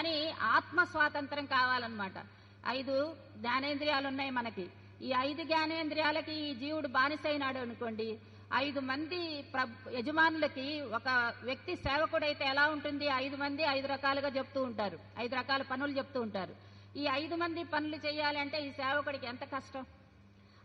కానీ ఆత్మ స్వాతంత్రం కావాలన్నమాట. ఐదు జ్ఞానేంద్రియాలు ఉన్నాయి మనకి. ఈ ఐదు జ్ఞానేంద్రియాలకి ఈ జీవుడు బానిసైనాడు అనుకోండి. ఐదు మంది ప్ర- యజమానులకి ఒక వ్యక్తి సేవకుడైతే ఎలా ఉంటుంది? ఐదు మంది ఐదు రకాలుగా చెప్తూ ఉంటారు. ఐదు రకాల పనులు చెప్తూ ఉంటారు. ఈ ఐదు మంది పనులు చేయాలంటే ఈ సేవకుడికి ఎంత కష్టం?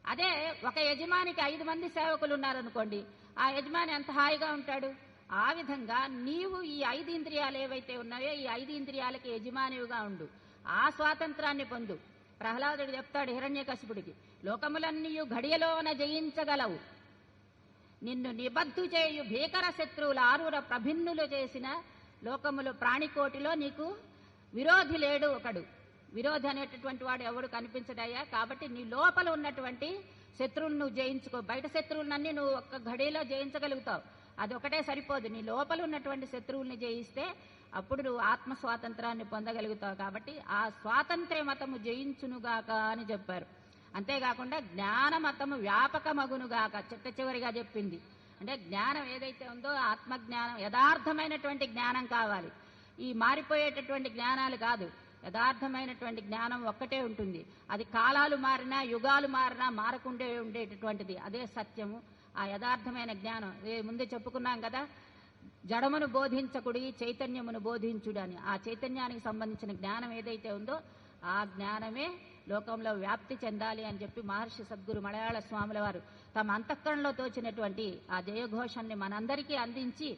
అదే ఒక యజమానికి ఐదు మంది సేవకులు ఉన్నారనుకోండి ఆ యజమాని ఎంత హాయిగా ఉంటాడు? ఆ విధంగా నీవు ఈ ఐదు ఇంద్రియాలు ఏవైతే ఉన్నాయో ఈ ఐదు ఇంద్రియాలకి యజమానివిగా ఉండు. ఆ స్వాతంత్రాన్ని పొందు. ప్రహ్లాదుడు చెప్తాడు హిరణ్యకశిపుడికి లోకములన్నీ ఘడియలోన జయించగలవు. నిన్ను నిబద్ధు చేయు భీకర శత్రువుల ఆరుర ప్రభిన్నులు చేసిన లోకములు ప్రాణికోటిలో నీకు విరోధి లేడు ఒకడు. విరోధి అనేటటువంటి వాడు ఎవడు కనిపించడయ్యా? కాబట్టి నీ లోపల ఉన్నటువంటి శత్రువులు నువ్వు జయించుకో. బయట శత్రువులన్నీ నువ్వు ఒక్క ఘడిలో జయించగలుగుతావు. అది ఒకటే సరిపోదు. నీ లోపల ఉన్నటువంటి శత్రువుల్ని జయిస్తే అప్పుడు నువ్వు ఆత్మ స్వాతంత్రాన్ని పొందగలుగుతావు కాబట్టి ఆ స్వాతంత్ర్య మతము జయించునుగాక అని చెప్పారు. అంతేకాకుండా జ్ఞాన మతము వ్యాపకమగునుగాక చిట్ట చివరిగా చెప్పింది. అంటే జ్ఞానం ఏదైతే ఉందో ఆత్మజ్ఞానం యథార్థమైనటువంటి జ్ఞానం కావాలి. ఈ మారిపోయేటటువంటి జ్ఞానాలు కాదు. యథార్థమైనటువంటి జ్ఞానం ఒక్కటే ఉంటుంది. అది కాలాలు మారినా యుగాలు మారినా మారకుండే ఉండేటటువంటిది. అదే సత్యము. ఆ యథార్థమైన జ్ఞానం. ముందే చెప్పుకున్నాం కదా జడమును బోధించకుడి చైతన్యమును బోధించుడు అని ఆ చైతన్యానికి సంబంధించిన జ్ఞానం ఏదైతే ఉందో ఆ జ్ఞానమే లోకంలో వ్యాప్తి చెందాలి అని చెప్పి మహర్షి సద్గురు మలయాళ స్వాముల వారు తమ అంతఃకరణలో తోచినటువంటి ఆ జయఘోషాన్ని మనందరికీ అందించి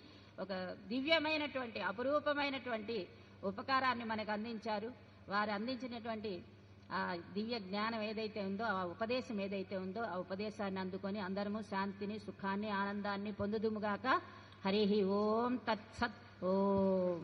ఒక దివ్యమైనటువంటి అపురూపమైనటువంటి ఉపకారాన్ని మనకు అందించారు. వారు అందించినటువంటి ఆ దివ్య జ్ఞానం ఏదైతే ఉందో ఆ ఉపదేశం ఏదైతే ఉందో ఆ ఉపదేశాన్ని అందుకొని అందరము శాంతిని సుఖాన్ని ఆనందాన్ని పొందుదుముగాక హరి ఓం తత్సత్ ఓం.